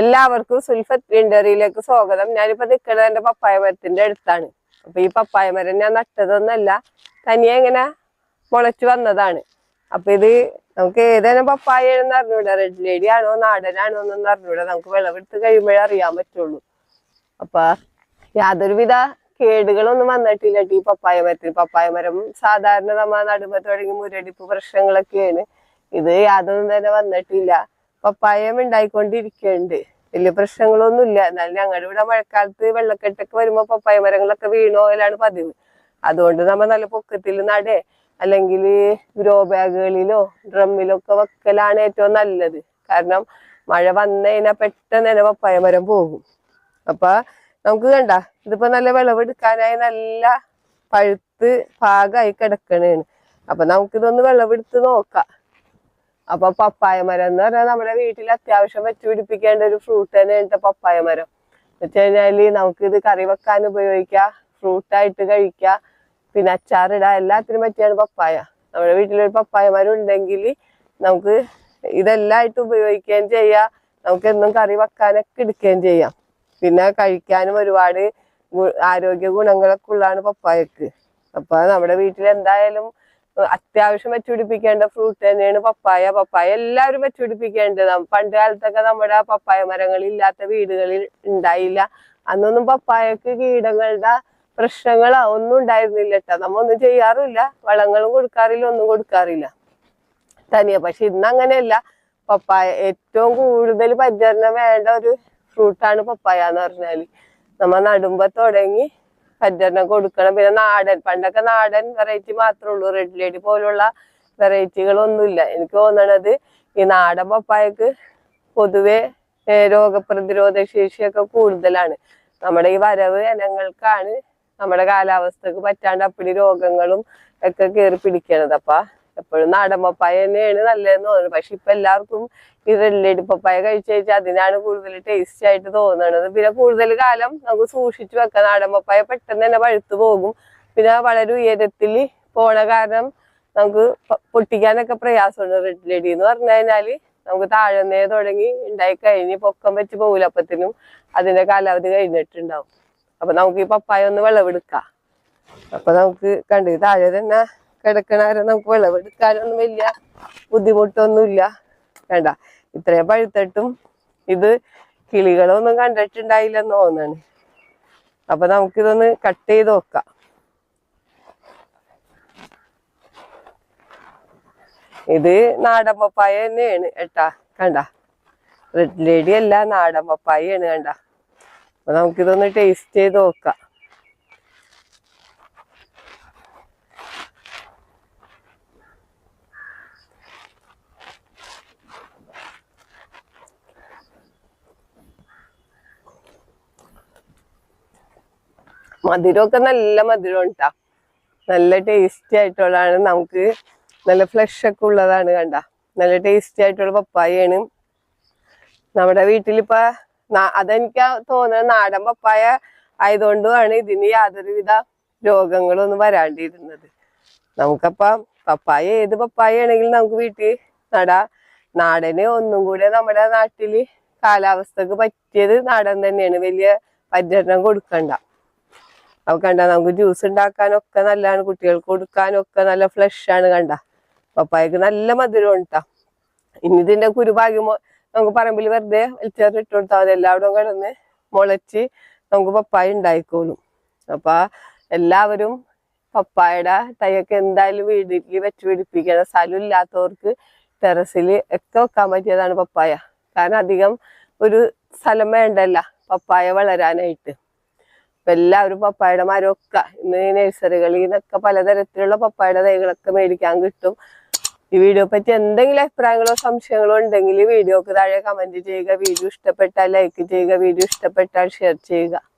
എല്ലാവർക്കും സുൽഫത്ത് ഗ്രീൻഡറിയിലേക്ക് സ്വാഗതം. ഞാനിപ്പോ നിൽക്കുന്നത് എന്റെ പപ്പായ മരത്തിന്റെ അടുത്താണ്. അപ്പൊ ഈ പപ്പായ മരം ഞാൻ നട്ടതൊന്നല്ല തനിയെ ഇങ്ങനെ മുളച്ചു വന്നതാണ്. അപ്പൊ ഇത് നമുക്ക് ഏതാണ് പപ്പായ അറിഞ്ഞൂടാ? റെഡ് ലേഡി ആണോ നാടനാണോ എന്നൊന്നും അറിഞ്ഞൂടാ. നമുക്ക് വിളവെടുത്ത് കഴിയുമ്പോഴേ അറിയാൻ പറ്റുള്ളൂ. അപ്പൊ യാതൊരുവിധ കേടുകളൊന്നും വന്നിട്ടില്ല ട്ടോ ഈ പപ്പായ മരത്തിന് പപ്പായ മരം സാധാരണ നമ്മ നടുമ്പോ തുടങ്ങി മുരടിപ്പ് പ്രശ്നങ്ങളൊക്കെയാണ്. ഇത് യാതൊന്നും തന്നെ വന്നിട്ടില്ല. പപ്പായം ഉണ്ടായിക്കൊണ്ടിരിക്കുന്നുണ്ട് വലിയ പ്രശ്നങ്ങളൊന്നുമില്ല. എന്നാലും ഞങ്ങളുടെ ഇവിടെ മഴക്കാലത്ത് വെള്ളക്കെട്ടൊക്കെ വരുമ്പോ പപ്പായ മരങ്ങളൊക്കെ വീണു പോകലാണ് പതിവ്. അതുകൊണ്ട് നമ്മ നല്ല പൊക്കത്തിൽ നടേ. അല്ലെങ്കിൽ ഗ്രോ ബാഗുകളിലോ ഡ്രമ്മിലോ ഒക്കെ വെക്കലാണ് ഏറ്റവും നല്ലത്. കാരണം മഴ വന്നു പെട്ടെന്ന് തന്നെ പപ്പായ മരം പോകും. അപ്പൊ നമുക്ക് കണ്ട ഇതിപ്പോ നല്ല വിളവെടുക്കാനായി നല്ല പഴുത്ത് പാകമായി കിടക്കണേണ്. അപ്പൊ നമുക്കിതൊന്ന് വിളവെടുത്ത് നോക്കാം. അപ്പൊ പപ്പായ മരം എന്ന് പറഞ്ഞാൽ നമ്മുടെ വീട്ടിൽ അത്യാവശ്യം വെച്ച് പിടിപ്പിക്കേണ്ട ഒരു ഫ്രൂട്ട് തന്നെയാണ് പപ്പായ മരം. വെച്ച് കഴിഞ്ഞാൽ നമുക്ക് ഇത് കറി വെക്കാൻ ഉപയോഗിക്കാം ഫ്രൂട്ടായിട്ട് കഴിക്കാം പിന്നെ അച്ചാറിടാം എല്ലാത്തിനും പറ്റിയാണ് പപ്പായ. നമ്മുടെ വീട്ടിലൊരു പപ്പായ മരം ഉണ്ടെങ്കിൽ നമുക്ക് ഇതെല്ലാമായിട്ട് ഉപയോഗിക്കുകയും ചെയ്യാം നമുക്ക് എന്നും കറി വെക്കാനൊക്കെ എടുക്കുകയും ചെയ്യാം. പിന്നെ കഴിക്കാനും ഒരുപാട് ആരോഗ്യ ഗുണങ്ങളൊക്കെ ഉള്ളതാണ് പപ്പായക്ക്. അപ്പൊ നമ്മുടെ വീട്ടിൽ എന്തായാലും അത്യാവശ്യം വെച്ചുപിടിപ്പിക്കേണ്ട ഫ്രൂട്ട് തന്നെയാണ് പപ്പായ. പപ്പായ എല്ലാവരും വെച്ചുപിടിപ്പിക്കേണ്ടത്. പണ്ട് കാലത്തൊക്കെ നമ്മുടെ പപ്പായ മരങ്ങൾ ഇല്ലാത്ത വീടുകളിൽ ഉണ്ടായില്ല. അന്നൊന്നും പപ്പായക്ക് കീടങ്ങളുടെ പ്രശ്നങ്ങളോ ഒന്നും ഉണ്ടായിരുന്നില്ല കേട്ടോ നമ്മ ഒന്നും ചെയ്യാറില്ല വളങ്ങളും കൊടുക്കാറില്ല ഒന്നും കൊടുക്കാറില്ല. തനിയെ. പക്ഷെ ഇന്ന് അങ്ങനെയല്ല പപ്പായ ഏറ്റവും കൂടുതൽ പരിചരണം വേണ്ട ഒരു ഫ്രൂട്ടാണ് പപ്പായ എന്ന് പറഞ്ഞാൽ. നമ്മ നടുമ്പോ തുടങ്ങി പരിചരണം കൊടുക്കണം. പിന്നെ നാടൻ പണ്ടൊക്കെ നാടൻ വെറൈറ്റി മാത്രമേ ഉള്ളൂ. റെഡ് ലേഡി പോലുള്ള വെറൈറ്റികളൊന്നുമില്ല എനിക്ക് തോന്നണത് ഈ നാടൻ പപ്പായക്ക് പൊതുവെ രോഗപ്രതിരോധ ശേഷിയൊക്കെ കൂടുതലാണ്. നമ്മുടെ ഈ വരവ് ഇനങ്ങൾക്കാണ് നമ്മുടെ കാലാവസ്ഥക്ക് പറ്റാണ്ട് അപ്പടി രോഗങ്ങളും ഒക്കെ കയറി പിടിക്കണത്. അപ്പൊ എപ്പോഴും നാടൻ പപ്പായ തന്നെയാണ് നല്ലതെന്ന് തോന്നുന്നത്. പക്ഷെ ഇപ്പൊ എല്ലാവർക്കും ഈ റെഡിലേഡ് പപ്പായ കഴിച്ചു കഴിച്ചാൽ അതിനാണ് കൂടുതൽ ടേസ്റ്റ് ആയിട്ട് തോന്നുന്നത്. പിന്നെ കൂടുതൽ കാലം നമുക്ക് സൂക്ഷിച്ചു വെക്കാം. നാടൻ പപ്പായ പെട്ടെന്ന് തന്നെ പഴുത്തു പോകും. പിന്നെ വളരെ ഉയരത്തിൽ പോണ കാരണം നമുക്ക് പൊട്ടിക്കാനൊക്കെ പ്രയാസമുണ്ട്. റെഡ് ലേഡി എന്ന് പറഞ്ഞു കഴിഞ്ഞാൽ നമുക്ക് താഴെന്നേ തുടങ്ങി ഉണ്ടായി കഴിഞ്ഞ് പൊക്കം വെച്ച് പോകൂലപ്പത്തിനും അതിന്റെ കാലാവധി കഴിഞ്ഞിട്ടുണ്ടാവും. അപ്പൊ നമുക്ക് ഈ പപ്പായ ഒന്ന് വിളവെടുക്കാം. അപ്പൊ നമുക്ക് കണ്ടു താഴെ തന്നെ കിടക്കണാരം നമുക്ക് വിളവെടുക്കാനൊന്നും വലിയ ബുദ്ധിമുട്ടൊന്നുമില്ല. വേണ്ട ഇത്രയും പഴുത്തിട്ടും ഇത് കിളികളൊന്നും കണ്ടിട്ടുണ്ടായില്ലെന്ന് തോന്നാണ് അപ്പൊ നമുക്കിതൊന്ന് കട്ട് ചെയ്ത് നോക്കാം. ഇത് നാടൻ പപ്പായ തന്നെയാണ് ഏട്ടാ കണ്ട. റെഡ് ലേഡി അല്ല നാടൻ ആണ് കണ്ട. അപ്പൊ നമുക്കിതൊന്ന് ടേസ്റ്റ് ചെയ്ത് നോക്കാം. മധുരമൊക്കെ നല്ല മധുരം ഉണ്ടാ നല്ല ടേസ്റ്റി ആയിട്ടുള്ളതാണ്. നമുക്ക് നല്ല ഫ്ലഷ് ഒക്കെ ഉള്ളതാണ് കണ്ട. നല്ല ടേസ്റ്റി ആയിട്ടുള്ള പപ്പായയാണ്. നമ്മുടെ വീട്ടിലിപ്പോ അതെനിക്ക് തോന്നുന്നത് നാടൻ പപ്പായ ആയതുകൊണ്ടുമാണ് ഇതിന് യാതൊരുവിധ രോഗങ്ങളൊന്നും വരാണ്ടിരുന്നത്. നമുക്കപ്പ പപ്പായ ഏത് പപ്പായ ആണെങ്കിലും നമുക്ക് വീട്ടിൽ നടാ. നാടന് ഒന്നും കൂടെ നമ്മുടെ നാട്ടിൽ കാലാവസ്ഥക്ക് പറ്റിയത് നാടൻ തന്നെയാണ്. വലിയ പരിചരണം കൊടുക്കണ്ട. അപ്പൊ കണ്ട നമുക്ക് ജ്യൂസ് ഉണ്ടാക്കാനൊക്കെ നല്ലതാണ് കുട്ടികൾക്ക് കൊടുക്കാനൊക്കെ നല്ല ഫ്ലഷ് ആണ് കണ്ട. പപ്പായക്ക് നല്ല മധുരം ഉണ്ടാ ഇനി ഇതിന്റെ കുരുഭാഗ്യം നമുക്ക് പറമ്പിൽ വെറുതെ വലിച്ചേർന്ന് ഇട്ട് കൊടുത്താൽ മതി. എല്ലാവരും കിടന്ന് മുളച്ച് നമുക്ക് പപ്പായ ഉണ്ടായിക്കോളും അപ്പൊ എല്ലാവരും പപ്പായയുടെ തൈയൊക്കെ എന്തായാലും വീട്ടിൽ വെച്ച് പിടിപ്പിക്കണം. സ്ഥലം ഇല്ലാത്തവർക്ക് ടെറസിൽ ഒക്കെ വെക്കാൻ പറ്റിയതാണ് പപ്പായ. കാരണം അധികം ഒരു സ്ഥലം വേണ്ടല്ല പപ്പായ വളരാനായിട്ട്. എല്ലാവരും പപ്പായുടെ മരമൊക്കെ ഇന്ന് നഴ്സറികളിൽ നിന്നൊക്കെ പലതരത്തിലുള്ള പപ്പായുടെ തൈകളൊക്കെ മേടിക്കാൻ കിട്ടും. ഈ വീഡിയോ പറ്റി എന്തെങ്കിലും അഭിപ്രായങ്ങളോ സംശയങ്ങളോ ഉണ്ടെങ്കിൽ വീഡിയോക്ക് താഴെ കമന്റ് ചെയ്യുക. വീഡിയോ ഇഷ്ടപ്പെട്ടാൽ ലൈക്ക് ചെയ്യുക. വീഡിയോ ഇഷ്ടപ്പെട്ടാൽ ഷെയർ ചെയ്യുക.